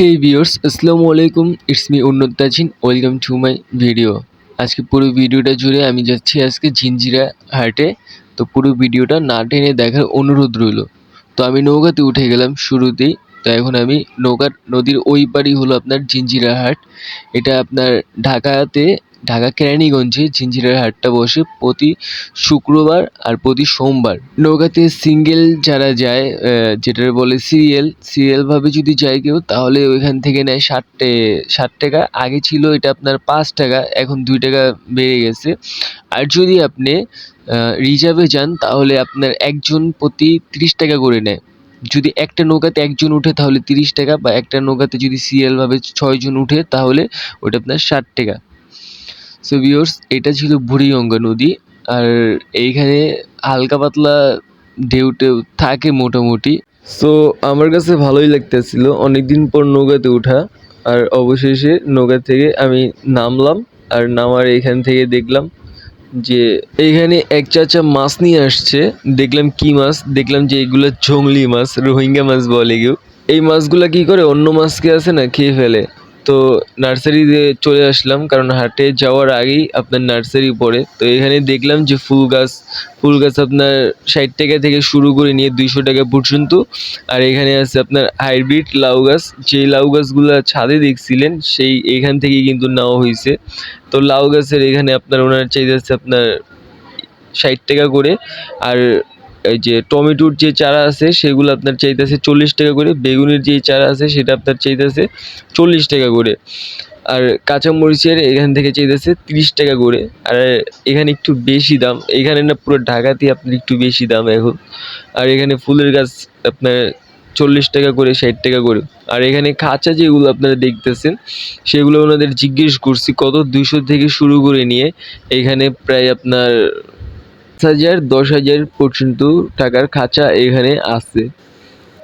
এই ভিউয়ার্স আসসালামু আলাইকুম ইটস মি উন্নত Tajin welcome to my video আজকে পুরো ভিডিওটা জুড়ে আমি যাচ্ছি আজকে ঝিঞ্জিরা হাটে। তো পুরো ভিডিওটা না টেনে দেখার অনুরোধ রইল। তো আমি নৌকাতে উঠে গেলাম শুরুতেই। তো এখন আমি নৌকার নদীর ওই পাড়ই হলো আপনার ঝিনঝিরা হাট। এটা আপনার ঢাকাতে ঢাকা কেরানীগঞ্জে ঝিঞ্জিরার হাটটা বসে প্রতি শুক্রবার আর প্রতি সোমবার। নৌকাতে সিঙ্গেল যারা যায় যেটা বলে সিরিয়াল সিরিয়ালভাবে যদি যায় কেউ, তাহলে ওইখান থেকে নেয় ষাট ষাট টাকা। আগে ছিল এটা আপনার পাঁচ টাকা, এখন দুই টাকা বেড়ে গেছে। আর যদি আপনি রিজার্ভে যান, তাহলে আপনার একজন প্রতি তিরিশ টাকা করে নেয়। যদি একটা নৌকাতে একজন উঠে, তাহলে তিরিশ টাকা, বা একটা নৌকাতে যদি সিরিয়ালভাবে ছয়জন উঠে, তাহলে ওটা আপনার ষাট টাকা। সো ভিউয়ার্স এটা ছিল বুড়িগঙ্গা নদী। আর এইখানে হালকা পাতলা ঢেউ টেউ থাকে মোটামুটি। সো আমার কাছে ভালোই লাগতেছিল। অনেকদিন পর নৌকাতে ওঠা আর অবশেষে নৌকা থেকে আমি নামলাম আর নামার এখান থেকে দেখলাম যে এইখানে এক চাচা মাছ নিয়ে আসছে। দেখলাম কি মাছ? দেখলাম যে এগুলো জংলি মাছ, রোহিঙ্গা মাছ বলে কেউ। এই মাছগুলা কি করে অন্য মাছকে আছে না খেয়ে ফেলে? তো নার্সারিতে চলে আসলাম, কারণ হাটে যাওয়ার আগেই আপনার নার্সারি পড়ে। তো এখানে দেখলাম যে ফুল গাছ ফুল গাছ আপনার ষাট টাকা থেকে শুরু করে নিয়ে দুইশো টাকা পর্যন্ত। আর এখানে আছে আপনার হাইব্রিড লাউ গাছ যেই লাউ গাছগুলো ছাদে দেখছিলেন, সেই এখান থেকেই কিন্তু নেওয়া হয়েছে। তো লাউ গাছের এখানে আপনার ওনার চাইতেছে আপনার ষাট টাকা করে। আর এই যে টমেটোর যে চারা আছে, সেগুলো আপনার চাইতেছে চল্লিশ টাকা করে, বেগুনের যে চারা আছে সেটা আপনার চাইতেছে চল্লিশ টাকা করে। আর কাঁচামরিচের এখান থেকে চাইতেছে তিরিশ টাকা করে। আর এখানে একটু বেশি দাম, এখানে না পুরো ঢাকাতেই আপনার একটু বেশি দাম এখন। আর এখানে ফুলের গাছ আপনার চল্লিশ টাকা করে, ষাট টাকা করে। আর এখানে খাঁচা যেগুলো আপনারা দেখতেছেন, সেগুলো ওনাদের জিজ্ঞেস করছি, কত দুইশো থেকে শুরু করে নিয়ে এখানে প্রায় আপনার হাজার, দশ হাজার পর্যন্ত টাকার খাঁচা এখানে আছে।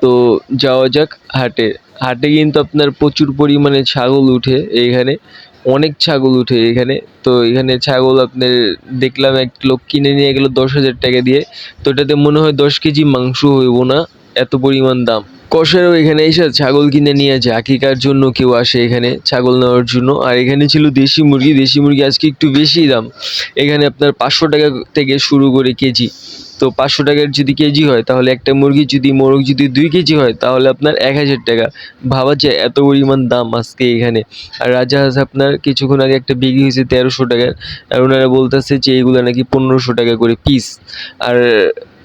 তো যাওয়া যাক হাটে। হাটে কিন্তু আপনার প্রচুর পরিমাণে ছাগল উঠে এইখানে অনেক ছাগল উঠে এখানে। তো এখানে ছাগল আপনার দেখলাম এক লোক কিনে নিয়ে গেলো দশ হাজার টাকা দিয়ে। তো এটাতে মনে হয় দশ কেজি মাংস হইব না। এত পরিমাণ দাম। কষারও এখানে এসে ছাগল কিনে নিয়ে যায় আকিকার জন্য কেউ আসে এখানে ছাগল নেওয়ার জন্য। আর এখানে ছিল দেশি মুরগি। দেশি মুরগি আজকে একটু বেশি দাম। এখানে আপনার পাঁচশো টাকা থেকে শুরু করে কেজি। তো পাঁচশো টাকার যদি কেজি হয়, তাহলে একটা মুরগি যদি, মোরগ যদি দুই কেজি হয়, তাহলে আপনার এক হাজার টাকা। ভাবা যায় এত পরিমাণ দাম আজকে এখানে। আর রাজাহাঁস আপনার কিছুক্ষণ আগে একটা বিক্রি হয়েছে তেরোশো টাকার। আর ওনারা বলতেছে যে, এগুলো নাকি পনেরোশো টাকা করে পিস আর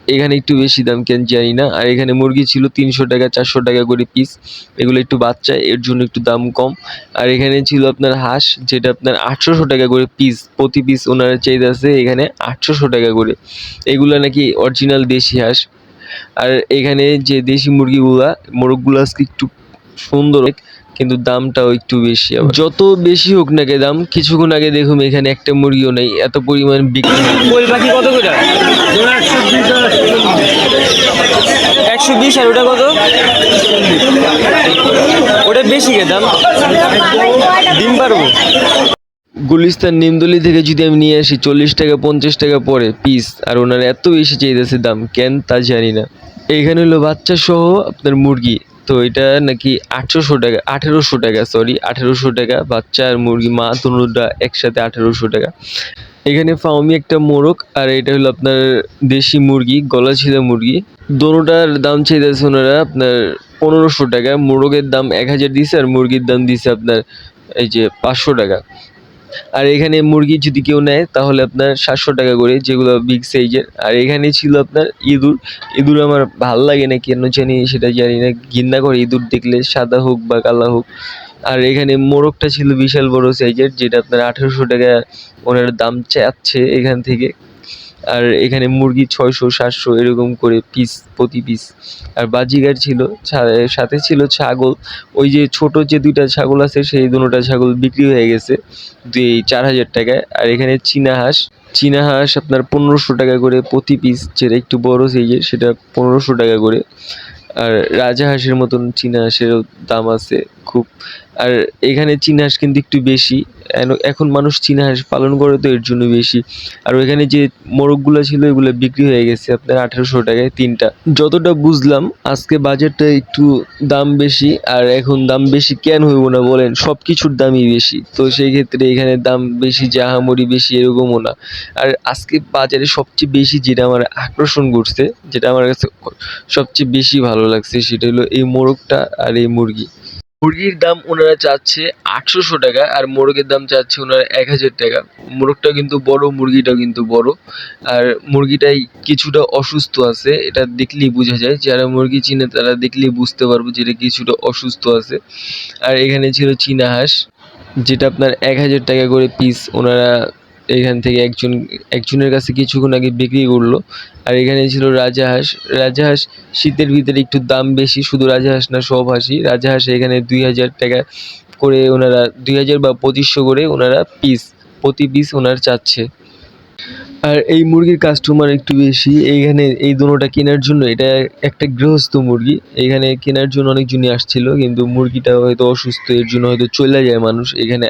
এখানে একটু বেশি দাম কেন জানি না। আর এখানে মুরগি ছিল তিনশো টাকা, চারশো টাকা করে পিস এগুলো একটু বাচ্চা, এর জন্য একটু দাম কম। আর এখানে ছিল আপনার হাঁস, যেটা আপনার আটশোশো টাকা করে পিস প্রতি পিস ওনারা চাইতেছে এখানে আটশোশো টাকা করে। এগুলো নাকি অরিজিনাল দেশি হাঁস। আর এখানে যে দেশি মুরগিগুলা, মোরগগুলো আজকে একটু সুন্দর কিন্তু দামটাও একটু বেশি যত বেশি হোক না কে দাম, কিছুক্ষণ আগে দেখুন এখানে একটা মুরগিও নেই, এত পরিমাণ বিক্রি। কত করে? একশো বিশ আর ওটা কত? ওটা বেশি দাম? ডিম পারব। গুলিস্তান নিমদলি থেকে যদি আমি নিয়ে আসি চল্লিশ টাকা, পঞ্চাশ টাকা পরে পিস আর ওনারা এত বেশি চাইতেছে দাম, কেন তা জানি না। এইখানে হলো বাচ্চা সহ আপনার মুরগি, তো এটা নাকি আঠেরোশো টাকা আঠেরোশো টাকা সরি আঠেরোশো টাকা, বাচ্চা আর মুরগি, মা তনুটা একসাথে আঠেরোশো টাকা। এখানে ফাউমি একটা মোরগ, আর এটা হলো আপনার দেশি মুরগি, গলা ছিলা মুরগি। দোনোটার দাম চাইতেছে ওনারা আপনার পনেরোশো টাকা, মোরগের দাম এক হাজার দিছে, আর মুরগির দাম দিছে আপনার এই যে পাঁচশো টাকা। আর এখানে মুরগি যদি কেউ নেয়, তাহলে আপনার সাতশো টাকা করে যেগুলো বিগ সাইজের। আর এখানে ছিল আপনার ইঁদুর। ইঁদুর আমার ভালো লাগে না, কেন জানি সেটা জানি না। ঘৃণা করে ইঁদুর দেখলে, সাদা হোক বা কালা হোক। আর এখানে মোরগটা ছিল বিশাল বড় সাইজের যেটা আপনার আঠেরোশো টাকা ওনার দাম চাচ্ছে এখান থেকে। আর এখানে মুরগি ছয়শো, সাতশো এরকম করে পিস প্রতি পিস আর বাজিগার ছিল সাথে ছিল ছাগল। ওই যে ছোট যে দুইটা ছাগল আছে, সেই দুটোটা ছাগল বিক্রি হয়ে গেছে দুই, চার হাজার টাকায়। আর এখানে চীনা হাঁস চীনা হাঁস আপনার পনেরোশো টাকা করে প্রতি পিস যেটা একটু বড় সাইজের সেটা পনেরোশো টাকা করে। আর রাজা হাঁসের মতন চীনা হাঁসেরও দাম আছে খুব। আর এখানে চীনা হাঁস কিন্তু একটু বেশি। এখন মানুষ চীনা হাঁস পালন করে তো এর জন্য বেশি। আর ওইখানে যে মোরগগুলো ছিল, এগুলো বিক্রি হয়ে গেছে আপনার আঠারোশো টাকায় তিনটা। যতটা বুঝলাম, আজকে বাজারটা একটু দাম বেশি, আর এখন দাম বেশি কেন হইব না বলেন? সব কিছুর দামই বেশি। তো সেই ক্ষেত্রে এখানে দাম বেশি জাহামরি বেশি, এরকমও না। আর আজকে বাজারে সবচেয়ে বেশি যেটা আমার আকর্ষণ করছে, যেটা আমার কাছে সবচেয়ে বেশি ভালো লাগছে, সেটা হলো এই মোরগটা আর এই মুরগি। মুরগির দাম ওনারা চাচ্ছে আটশোশো টাকা আর মোরগের দাম চাচ্ছে ওনারা এক হাজার টাকা। মোরগটা কিন্তু বড়, মুরগিটাও কিন্তু বড়। আর মুরগিটাই কিছুটা অসুস্থ আছে, এটা দেখলেই বোঝা যায়। যারা মুরগি চিনে তারা দেখলেই বুঝতে পারব যে এটা কিছুটা অসুস্থ আছে। আর এখানে ছিল চীনা হাঁস, যেটা আপনার এক হাজার টাকা করে পিস ওনারা এখান থেকে একজন, একজনের কাছে কিছুক্ষণ আগে বিক্রি করল। আর এখানে ছিল রাজাহাঁস রাজাহাঁস শীতের ভিতরে একটু দাম বেশি, শুধু রাজাহাঁস না, সব হাঁসই। রাজাহাঁস এখানে দুই হাজার টাকা করে ওনারা, দুই হাজার বা পঁচিশশো করে ওনারা পিস প্রতি পিস ওনার চাচ্ছে। আর এই মুরগির কাস্টমার একটু বেশি। এইখানে এই দুটোটা কেনার জন্য, এটা একটা গৃহস্থ মুরগি। এখানে কেনার জন্য অনেকজনই আসছিল, কিন্তু মুরগিটা হয়তো অসুস্থ, এর জন্য হয়তো চলে যায় মানুষ এখানে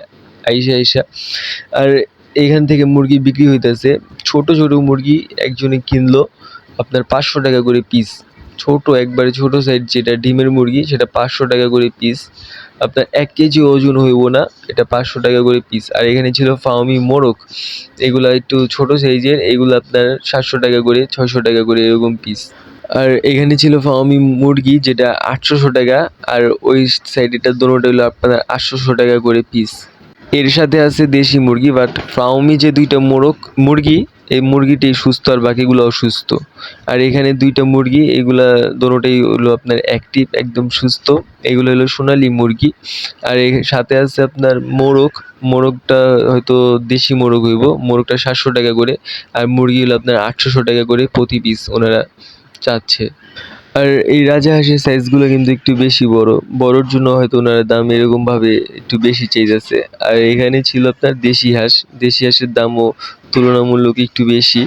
আইসা আইসা। আর এইখান থেকে মুরগি বিক্রি হইতেছে। ছোট ছোট মুরগি একজনে কিনলো আপনার পাঁচশো টাকা করে পিস ছোট, একবারে ছোট সাইজ যেটা ডিমের মুরগি, সেটা পাঁচশো টাকা করে পিস আপনার এক কেজি ওজন হইব না, এটা পাঁচশো টাকা করে পিস আর এখানে ছিল ফাউমি মোরগ। এগুলো একটু ছোট সাইজের এগুলো আপনার সাতশো টাকা করে, ছয়শো টাকা করে এরকম পিস আর এখানে ছিল ফাউমি মুরগি, যেটা আটশোশো টাকা। আর ওই সাইডেটা দোনোটা হলো আপনার আটশোশো টাকা করে পিস এর সাথে আছে দেশি মুরগি বাট ফাউমি যে দুইটা মোরগ, মুরগি, এই মুরগিটি সুস্থ আর বাকিগুলো অসুস্থ। আর এখানে দুইটা মুরগি, এগুলা দোনোটাই হলো আপনার অ্যাক্টিভ একদম সুস্থ। এগুলো হলো সোনালি মুরগি। আর এর সাথে আছে আপনার মোরগ, মোরগটা হয়তো দেশি মোরগ হইব, মোরগটা সাতশো টাকা করে। আর মুরগি হলো আপনার আটশোশো টাকা করে প্রতি পিস ওনারা চাচ্ছে। আর এই রাজাহাঁসের সাইজগুলো কিন্তু একটু বেশি বড়। বড়র জন্য হয়তো ওনারা দাম এরকমভাবে একটু বেশি চেয়েছে আর এখানে ছিল আপনার দেশি হাঁস। দেশি হাঁসের দামও তুলনামূলক একটু বেশি।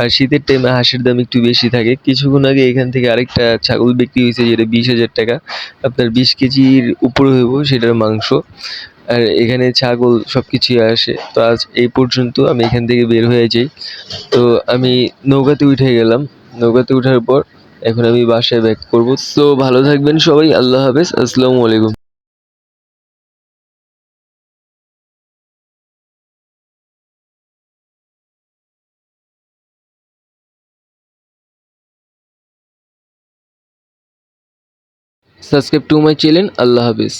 আর শীতের টাইমে হাঁসের দাম একটু বেশি থাকে। কিছুক্ষণ আগে এখান থেকে আরেকটা ছাগল বিক্রি হয়েছে যেটা বিশ হাজার টাকা। আপনার বিশ কেজির উপরে হইব সেটার মাংস। আর এখানে ছাগল সব কিছুই আসে। তো আজ এই পর্যন্ত আমি এখান থেকে বের হয়ে যাই। তো আমি নৌকাতে উঠে গেলাম। নৌকাতে উঠার পর এখন আমি বাসায় ব্যাক করব। সো ভালো থাকবেন সবাই, আল্লাহ হাফেজ, আসসালামু আলাইকুম। Subscribe to my channel Allah হাফেজ।